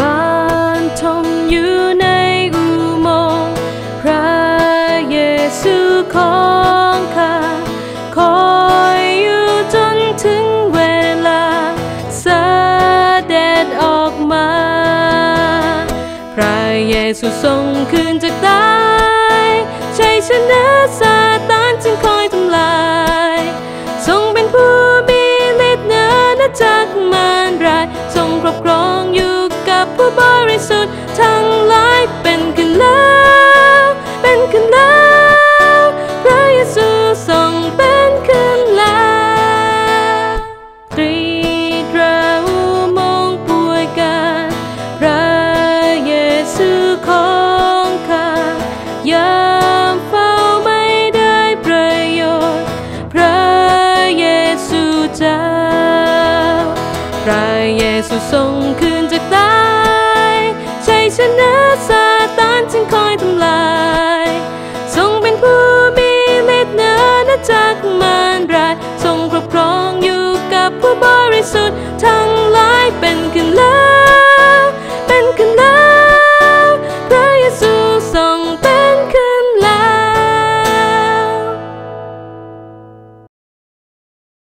บ้านทมอยู่ในอุโมงค์พระเยซูของข้าคอยอยู่จนถึงเวลาเสด็จออกมา พระเยซูทรงคืนจากตา จ้าพระเยซูทรงคืนจากตายชัยชนะซาตานจึงคอยทำลาย ทรงเป็นผู้มีฤทธิ์เหนือนาจักรมารร้าย ทรงครอบครองอยู่กับผู้บริสุทธิ์ทั้งหลายเป็นคืน